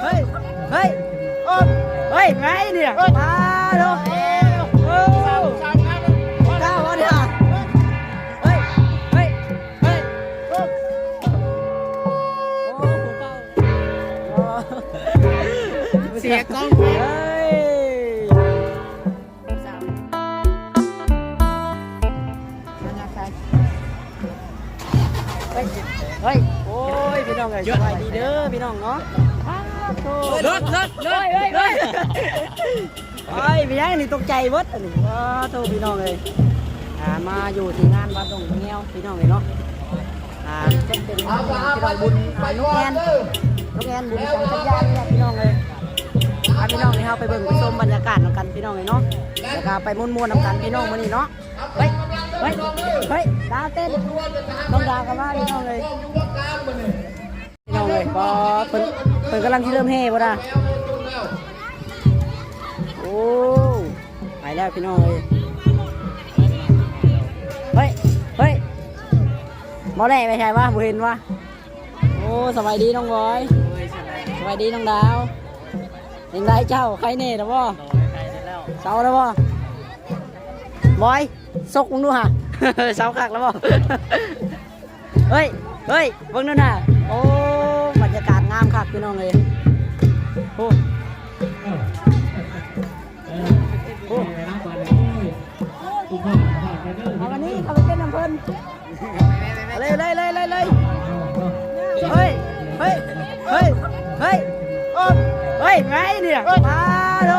เฮ้ย เฮ้ยเฮ้ยไงเนี่ยมาดูโอ้ก้าวะเนี่ยเฮ้ย เฮ้ย เฮ้ย โอ้หูเบาอ๋อเสียกล้อง องเอ้ยสบายดีเด้อพี่น้องเนาะรถรถรถเฮ้ยเฮ้ยเฮ้ยพี่ยังนี่ตกใจเบิดอันนี้ว้าโทพี่น้องเลยอ่ามาอยู่ที่งานวัดดงเงี้ยวพี่น้องเลยเนาะอ่าเป็นเป็นพี่น้องบุญอ่านกแอนนกแอนบุญของสัญญาเนี่ยพี่น้องเลยพาพี่น้องนี่เฮาไปเบิ่งไปชมบรรยากาศนำกันพี่น้องเลยเนาะแล้วก็ไปม่วนๆนำกันพี่น้องมื้อนี้เนาะเฮ้ยเฮ้ยเฮ้ยดาวเต้นต้องดาวกันว่าพี่น้องเลยพี่น้อง เลยพอเพิ่นเพิ่นกำลังที่เริ่มเฮ่บ่ล่ะโอ้ไปแล้วพี่น้องเลยเฮ้ยเฮ้ยบ่แล่ไปใช่ปะบ่เห็นวะโอ้สบายดีน้องบอยสบายดีน้องดาวยังไงเจ้าใครเน่นะบ่เสาแล้วบ่บอยซกมึงดูฮะเสาคักแล้วบ่เฮ้ยเฮ้ยเบิ่งนั่นน่ะโอ้ งามคักพี่น้องเลยโอ้โอ้เอาวันนี้เขาไปเต้นน้ำเพลินเลยเลยเลยเลยเลยเฮ้ยเฮ้ยเฮ้ยเฮ้ยเฮ้ยไงเนี่ยมาดู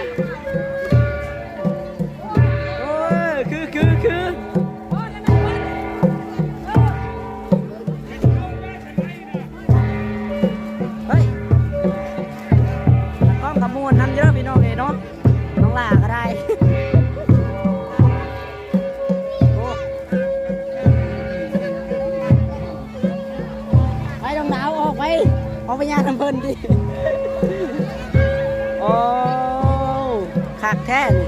ท้นี่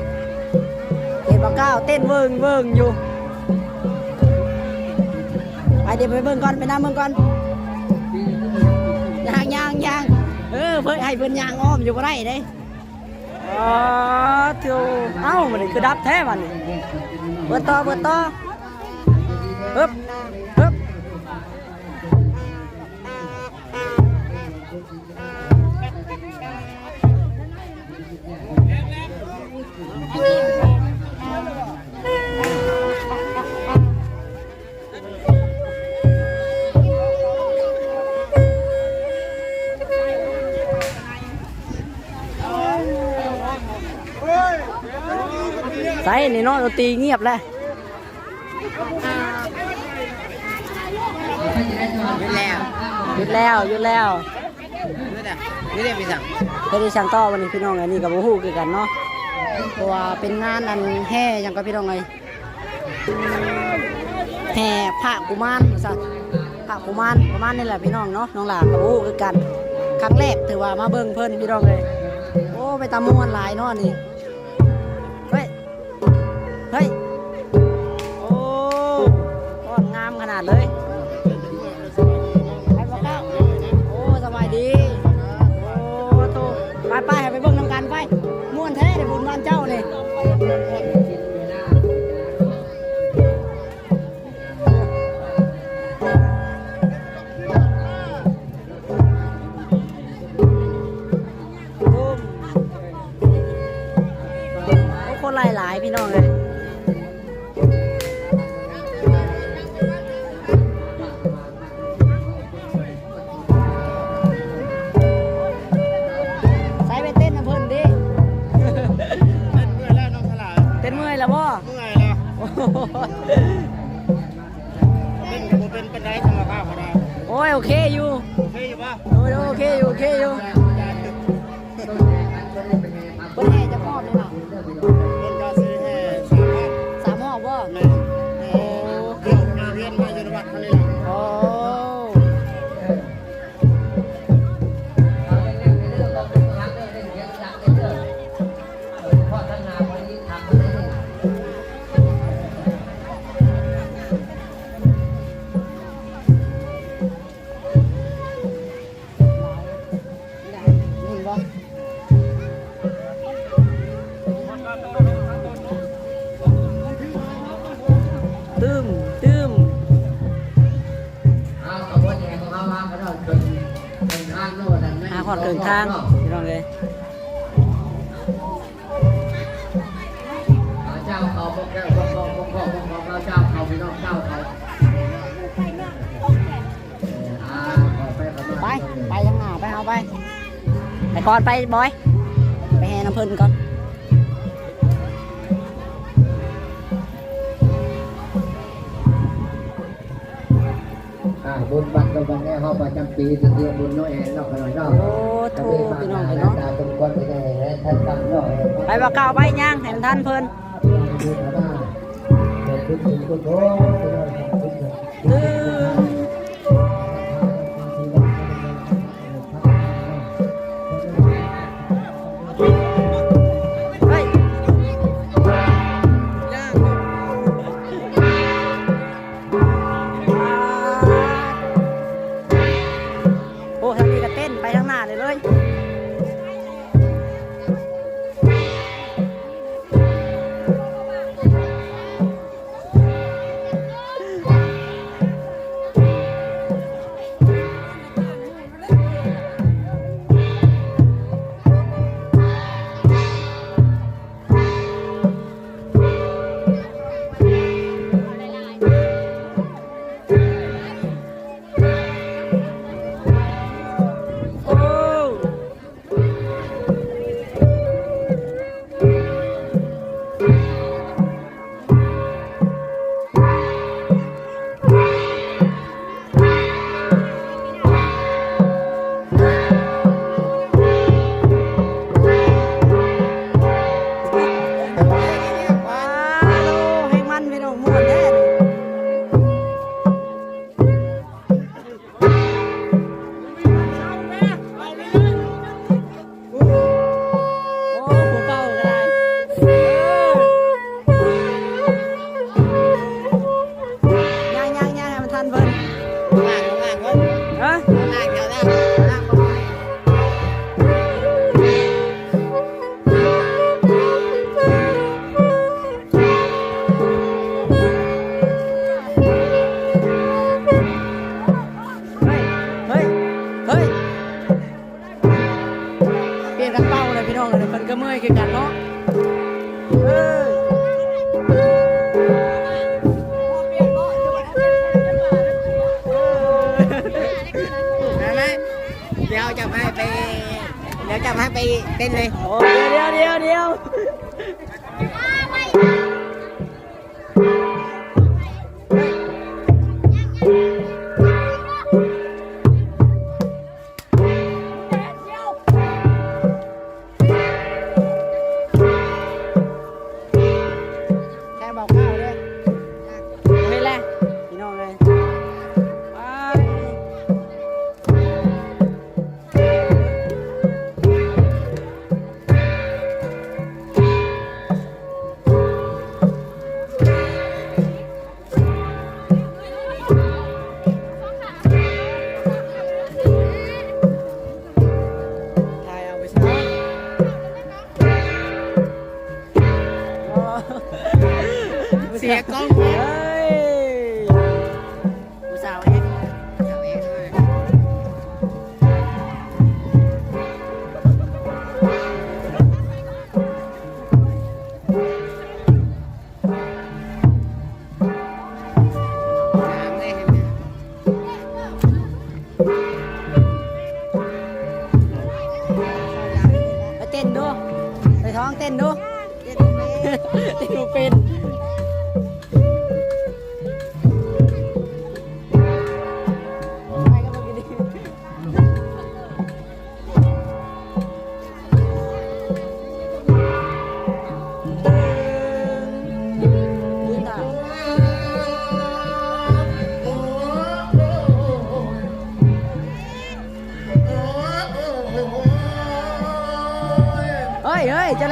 เห็นปะก้าวเต้นเวิงเวิงอยู่ไปเดี๋ยวไปเบิ่งก่อนไปน้ำเบิ่งก่อนยางยางยางเออเพิ่นให้เพิ่นยางอ้อมอยู่บ่ได้เด้อ๋อเที่ยวเอ้ามันนี่คือดับแท้มันนี่เบิดต่อเบิดต่อฮึบฮึบ ใส่นี่เนาะดนตรีเงียบแล้วหยุดแล้วหยุดแล้วหยุดแล้วหยุดแล้วหยุดแล้วพี่สั่งเฮ็ดให้ช่างต่อวันนี้พี่น้องอันนี้กับบ่ฮู้คือกันเนาะเพ ราะว่าเป็นงานอันแห่ยังก็พี่น้องไงแห่พระกุมารว่าซั่นพระกุมารประมาณนี้แหละพี่น้องเนาะน้องหลานกับบ่ฮู้คือกันครั้งแรกถือว่ามาเบิ่งเพิ่นพี่น้องเลยโอ้ไปตามมวนหลายเนาะนี่เฮ้ยเฮ้ยโอ้งามขนาดเลย โอเคอยู่โอเคอยู่ปะโอเคอยู่โอเคอยู่ หอดเกินทางพี่น้องเลยเจ้าเขาบอกเจ้าบอกบอกบอกบอกบอกเจ้าเขาพี่น้องเจ้าเขาไป ไปยังไงไปเอาไป ไปก่อนไปบอย ไปแห่น้ำพึ่งก่อน บุญปันกับวันนี้เขาประจำปีสุดเดียวบุญน้อยแห่นอกหน่อยนอกโอ้ทูพี่น้องเนาะตรงก้นไปไหนท่านกำนอกไปบ่เก่าไปย่างเห็นท่านเพิ่น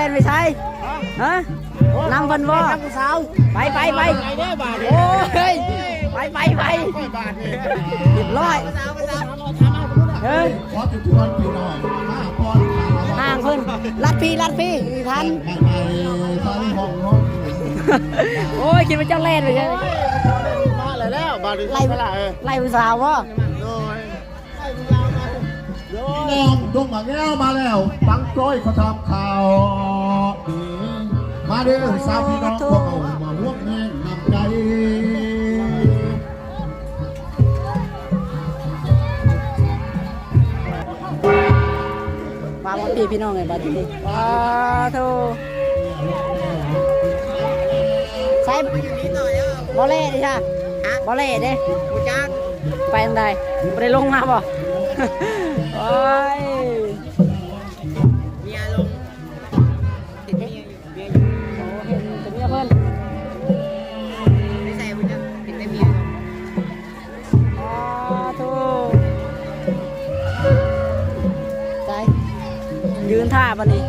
เฮ้ยจะเล่นไปใช่ฮะนำเพิ่นบ่สาวไปไปไปไปเด้อบาทโอ้ยไปไปไปบาทนี่เรียบร้อยสาวสาวเฮ้ยขอจุดชวนพี่น้องมาก่อนห่างเพิ่นลัดพี่ลัดพี่มีทันไปไปใส่ห้องน้องโอ้ยคิดว่าเจ้าเล่นไปใช่มาเลยแล้วบาทนี่ไล่ไล่ผู้สาววะโดยพี่ น้องดงมาแก้วมาแล้วปังจ้อยเขาทำข่าวดีมาเด้อสาวพี่น้องพวกเรามาร่วมแรงนำใจวาวันพี่พี่น้องไงบัดนี้ว้าโธ่ใช้บอลเล่ดิค่ะบอลเล่ด้กูจ้างไปทางใดไม่ได้ลงมาบ่ เมียลงติดเมียอยู่เมียอยู่โอ้เห็นแต่เมียเพิ่นไม่ใส่กูจ้างติดแต่เมียอยู่ว้าโธ่ใจยืนท่าบัดนี้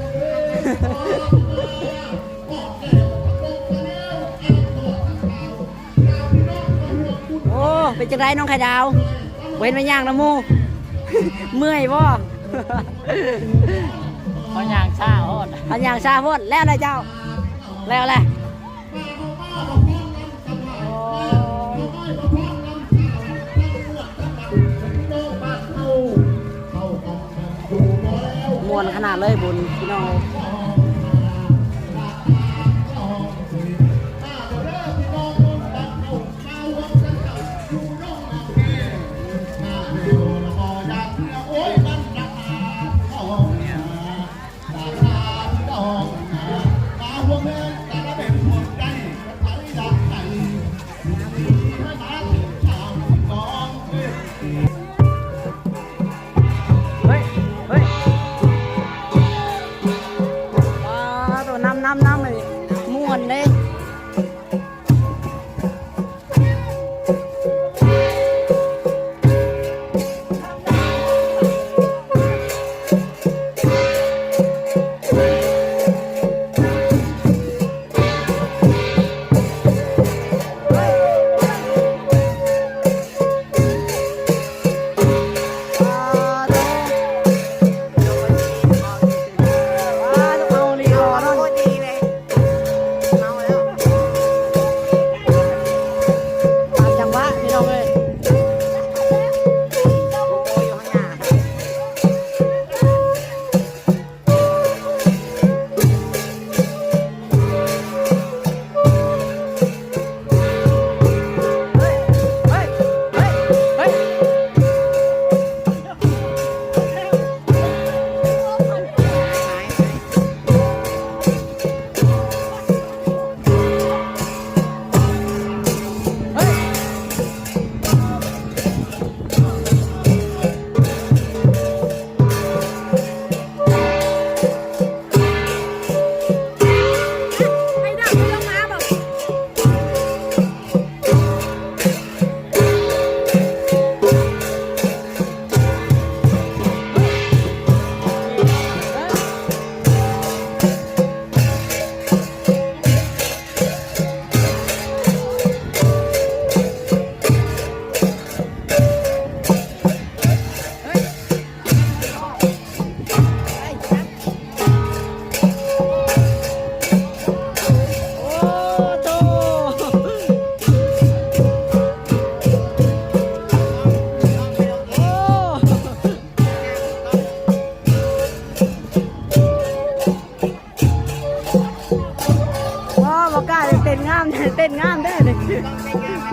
โอ้ เป็นจังไรน้องไข่ดาว เว้นไปย่างนะมู เมื่อยบ่เขาย่างชาโอดอันย่างชาพ่นแล้วเลยเจ้า แล้วแหละมวนขนาดเลยบุญพี่น้อง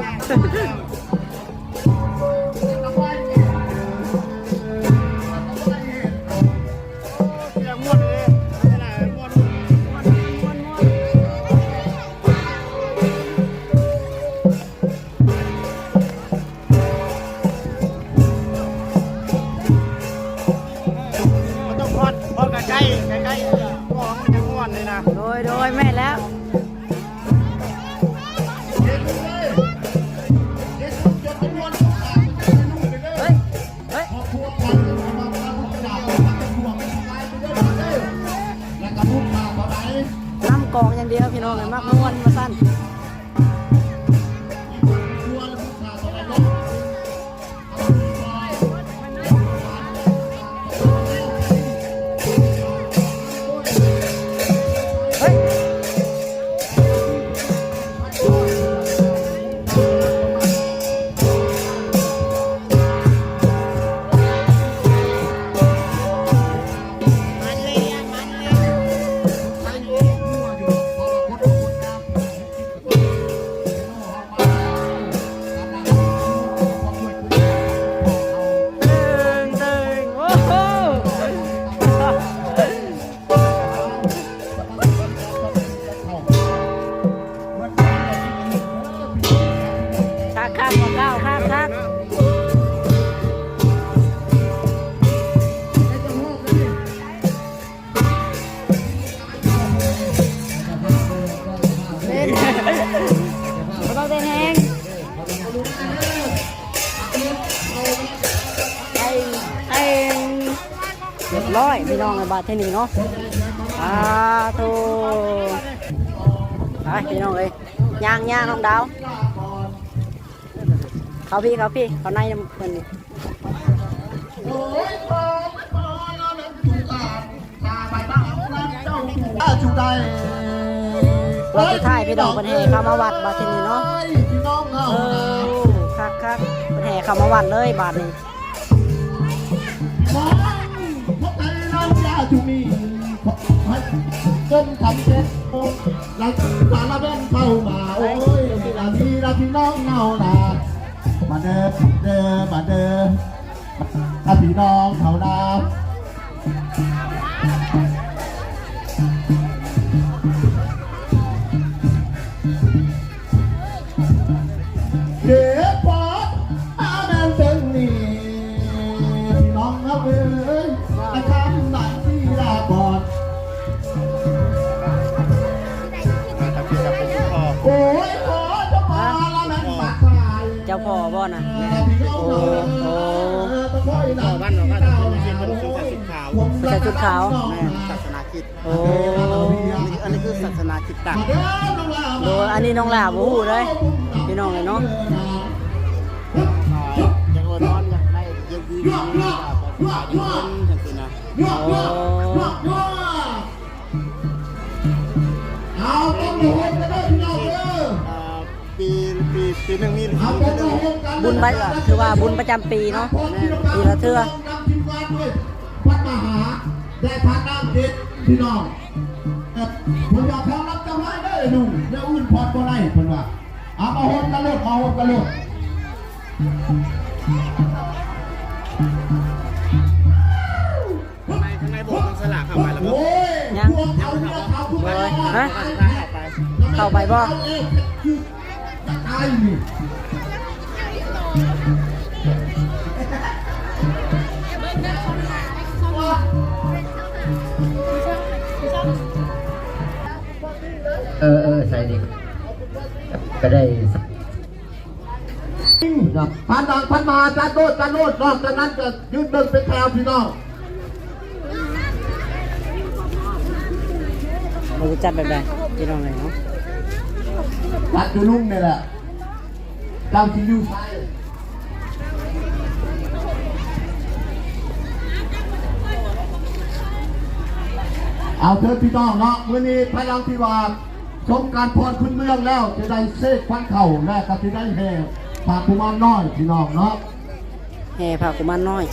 哈哈哈 กองอย่างเดียวพี่น้องเลยมากม่วนมาสั้น ทเทนี่เนาะอาโตไปพี่น้องเอ้ยย่างย่างน้องดาว เขาพี่เขาพี่เขาในน้ำเพิ่นนี้เราจะถ่ายพี่น้องเพิ่นให้เข้ามาวัดบาทนี่เนาะเออคักคักเพิ่นให้เข้ามาวัดเลยบาทนี้ น้ำยาจุนีจนทำเจ็ดโมงหลังสารเบนเข้ามา โอ้ยพี่ลาพี่ลาพี่น้องเงาหนามาเด้อเด้อมาเด้อถ้าพี่น้องเขาหนา ขาว แม่ศาสนาคริดโอ้ อันนี้คือศาสนาคริดต่างมาเด้อน้องลาโดยอันนี้น้องหลาบ่ฮู้เลยพี่น้องเลยเนาะอยากอวยพรอยากได้เย็นดีมีแบบว่าอยู่เย็นจังซี่นะยั่วยั่วยั่วยั่วเอาต้องดูกันเด้อพี่น้องเด้ออ่าปีปีปีหนึงมีเอาปีต้องหนึดูงกันบุญใบถือว่าบุญประจำปีเนาะปีละเทื่อ ได้พาน้ำเด็ดพี่น้องผมอยากขอรับจำไว้ได้เลยหนุ่มเดี๋ยวอื่นพอดก็ได้เพิ่นว่าเอามาโฮมกันโลดมาโฮมกันโลดข้างในข้างในโบสถ์มันสลากเข้าไปแล้วก็โอ้ยยังพวกเขาเนี่ยเขาทุกคนฮะเข้าไปเข้าไปบ่ตาย เออเออใส่ดิก็ได้พันดังพันมาจานโนดจานโนดนอกจากนั้นจะยืนเดินเป็นแถวพี่น้องเราจะจัดแบบใดพี่น้องเลยเนาะจัดอยู่ลุ่มนี่แหละเจ้าที่อยู่ไทยเอาเถอะพี่น้องเนาะวันนี้พลังที่ว่า ชมการพรขึ้นเมืองแล้วจะได้เสกควันเข่าและก็จะได้แห่ปากกุมารน้อยพี่น้องเนาะแห่พากุมารน้อย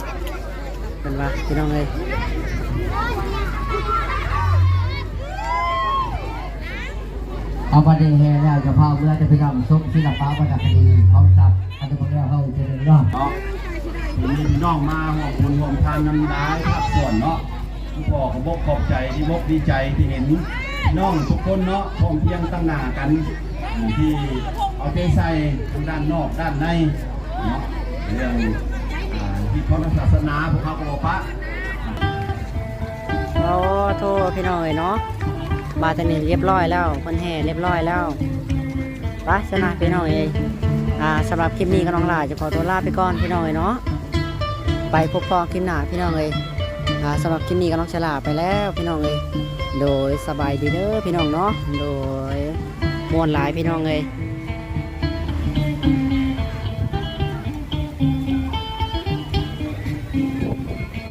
เป็นว่าพี่น้องเลยเอาประเด็นแห่แล้วจะพาเมื่อจะไปทำซุ้มศิลปะประดับคดีของศัพท์อันนี้พวกเราเข้าเจริญเนาะเนาะมีพี่น้องมาห่วงบุญห่วงทานนำร้ายภาคส่วนเนาะทุกพ่อขอบกขอบใจที่บกดีใจที่เห็นพี่ น้องทุกคนเนาะพร้อมเพียงตั้งหน้ากันที่เอาใจใส่ทั้งด้านนอกด้านในเนาะเรื่องที่พระศาสนาพวกเขาบอกปะโอ้โทษพี่น้องเลยเนาะบาตนีเรียบร้อยแล้วคนแห่เรียบร้อยแล้วไปสนะพี่น้องเอยอ่าสำหรับคลิปนี้ก็น้องหลาจะขอตัวลาไปก่อนพี่น้องเอยเนาะไปพบปอคลิปหน้าพี่น้องเอยอ่าสำหรับคลิปนี้ก็น้องฉลาไปแล้วพี่น้องเลย โดยสบายดีเด้อพี่น้องเนาะ โดยมวนหลายพี่น้องเลย